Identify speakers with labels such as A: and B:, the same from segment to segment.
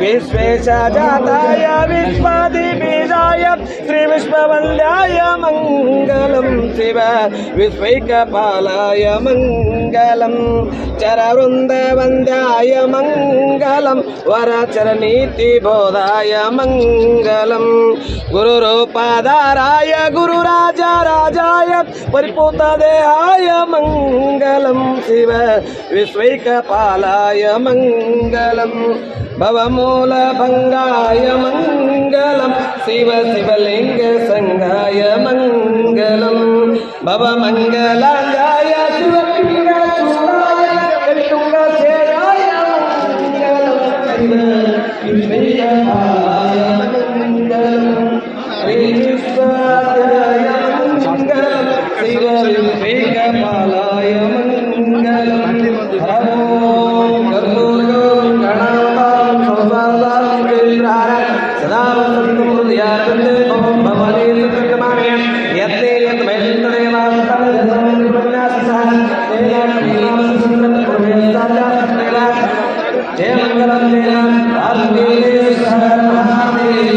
A: विश्वेशजाताय विश्वादिबीजाय श्रीविश्ववन्द्याय मङ्गलं शिव विश्वैकपालाय மங்களம். சரருந்த வந்தாய மங்களம் வராச்சர நீதி போதாய மங்களம் குரு ரூபாதாராய குரு ராஜா ராஜாய பரிபூத்த தேகாய மங்களம் சிவ விஸ்வைக பாலாய மங்களம் பவமூல பங்காய மங்களம் சிவ
B: சிவலிங்க சங்காய மங்களம் பவமங்கலாங்காய ಸದಾ ಯಾರಂತೆ ಜಯ ಮಂಗಲಂ ಜಯ ರಾಜೇಶ ಮಹಾದೇವ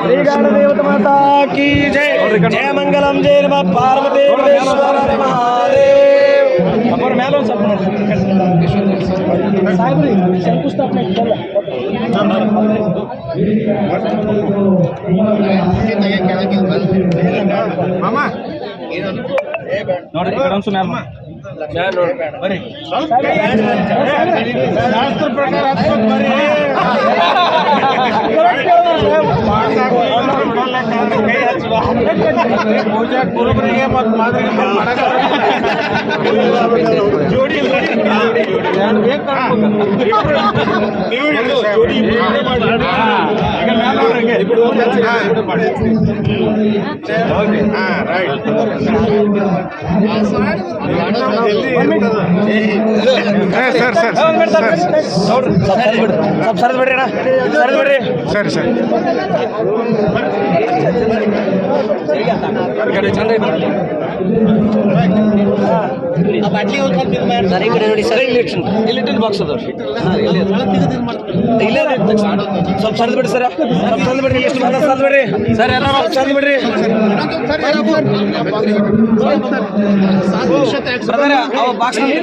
B: ಶ್ರೀಗಾಡ ದೇವತ ಮಾತಾ ಕಿ
A: ಜಯ ಜಯ ಮಂಗಲಂ ಜಯ ನಮ. ಪಾರ್ವತಿ ಅವ್ರ ಮೇಲೆ ಒಂದು ಸ್ವಲ್ಪ ಸಾಹೇಬ್ರಿ ಶಂಕುಸ್ಥಾಪನೆ ನೋಡ್ರಿ ಕಡಂಸು ಮ್ಯಾಮ್ ಬರ್ರಿ.
B: ಶಾಸ್ತ್ರ ಪ್ರಕಾರ ಬರ್ರಿ. ಕೈ ಹಚ್ಚುವ ಪೂಜಾ ಕುರುಬರಿಗೆ ಮತ್ತು ಮಾದರಿಗೆ ಜೋಡಿ ಜೋಡಿ
C: ಸರ್ ಸರ್
A: ಸ್ವಲ್ಪ ಸರದ್ ಬಿಡ್ರಿ ಅಣ್ಣ ಬಿಡ್ರಿ
C: ಸರಿ ಸರಿ
A: ಚಂದ ಸರ್ ಈ ಕಡೆ ನೋಡಿ ಸರ್. ಇಲ್ಲಿ ಬಾಕ್ಸ್ ಅದಾವ ಇಲ್ಲೇ ಅದ. ಸ್ವಲ್ಪ ಸರಿದು ಬಿಡ್ರಿ ಸರ್. ಸ್ವಲ್ಪ ಸರಿದು ಬಿಡಿ ಎಷ್ಟು ಬಂದ ಸರಿದು ಬಿಡ್ರಿ. ಸರ್ ಎಲ್ಲ ಸರಿದ್ ಬಿಡ್ರಿ. ಬ್ರದರ್ ಅವ ಬಾಕ್ಸ್
D: ಈ